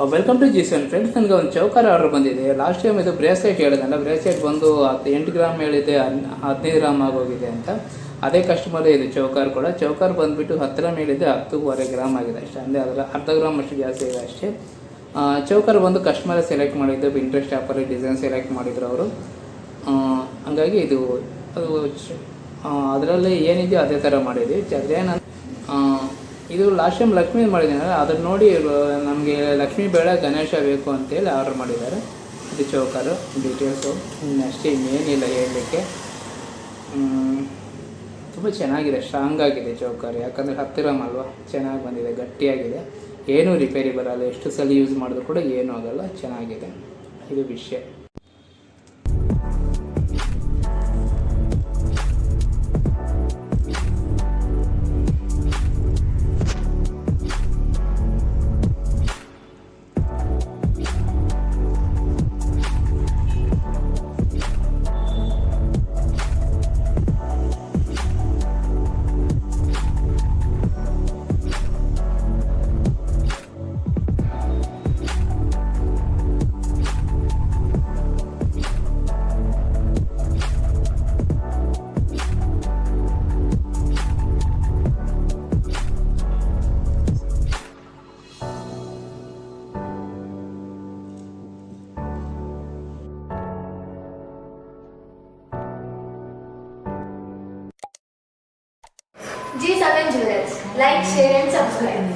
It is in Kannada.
ವೆಲ್ಕಮ್ ಟು ಜಿಸನ್ ಫ್ರೆಂಡ್ಸ್ ನನಗೆ ಒಂದು ಚೌಕಾರ ಆರ್ಡರ್ ಬಂದಿದೆ. ಲಾಸ್ಟ್ ಟೈಮ್ ಇದು ಬ್ರೇಸ್ಲೆಟ್ ಹೇಳಿದಲ್ಲ ಬ್ರೇಸ್ಲೆಟ್ ಬಂದು ಹತ್ತು ಎಂಟು ಗ್ರಾಮ್ ಹೇಳಿದೆ ಹದಿನೈದು ಗ್ರಾಮ್ ಆಗೋಗಿದೆ ಅಂತ. ಅದೇ ಕಸ್ಟಮರ್ ಇದೆ ಚೌಕಾರ್ ಕೂಡ. ಚೌಕಾರ್ ಬಂದುಬಿಟ್ಟು ಗ್ರಾಮ್ ಹೇಳಿದೆ ಹತ್ತೂವರೆ ಗ್ರಾಮ್ ಆಗಿದೆ ಅಷ್ಟೇ. ಅಂದರೆ ಅದರ ಅರ್ಧ ಗ್ರಾಮ್ ಅಷ್ಟು ಜಾಸ್ತಿ ಇದೆ ಅಷ್ಟೇ. ಆ, ಚೌಕಾರ್ ಬಂದು ಕಸ್ಟಮರ್ ಸೆಲೆಕ್ಟ್ ಮಾಡಿದ್ದು ಇಂಟ್ರೆಸ್ಟ್ ಆ್ಯಪಲ್ಲಿ ಡಿಸೈನ್ ಸೆಲೆಕ್ಟ್ ಮಾಡಿದ್ರು ಅವರು. ಹಂಗಾಗಿ ಇದು ಅದು ಅದರಲ್ಲಿ ಏನಿದೆಯೋ ಅದೇ ಥರ ಮಾಡಿದ್ವಿ ಅದೇನ ಇದು ಲಾಸ್ಟ್ ಟೈಮ್ ಲಕ್ಷ್ಮೀ ಮಾಡಿದ್ದೀನಲ್ಲ ಅದನ್ನ ನೋಡಿ ನಮಗೆ ಲಕ್ಷ್ಮೀ ಬೇಡ, ಗಣೇಶ ಬೇಕು ಅಂತೇಳಿ ಆರ್ಡರ್ ಮಾಡಿದ್ದಾರೆ. ಇದು ಚೌಕಾರು ಡೀಟೇಲ್ಸು ಅಷ್ಟೇ ಇನ್ನೇನಿಲ್ಲ ಹೇಳಲಿಕ್ಕೆ. ತುಂಬ ಚೆನ್ನಾಗಿದೆ ಸ್ಟ್ರಾಂಗ್ ಆಗಿದೆ ಚೌಕಾರು. ಯಾಕಂದರೆ ಹತ್ತಿರ ಅಲ್ವಾ? ಚೆನ್ನಾಗಿ ಬಂದಿದೆ, ಗಟ್ಟಿಯಾಗಿದೆ. ಏನೂ ರಿಪೇರಿ ಬರಲ್ಲ. ಎಷ್ಟು ಸಲ ಯೂಸ್ ಮಾಡಿದ್ರು ಕೂಡ ಏನೂ ಆಗಲ್ಲ. ಚೆನ್ನಾಗಿದೆ. ಇದು ವಿಷಯ. G seven jewellers like share and subscribe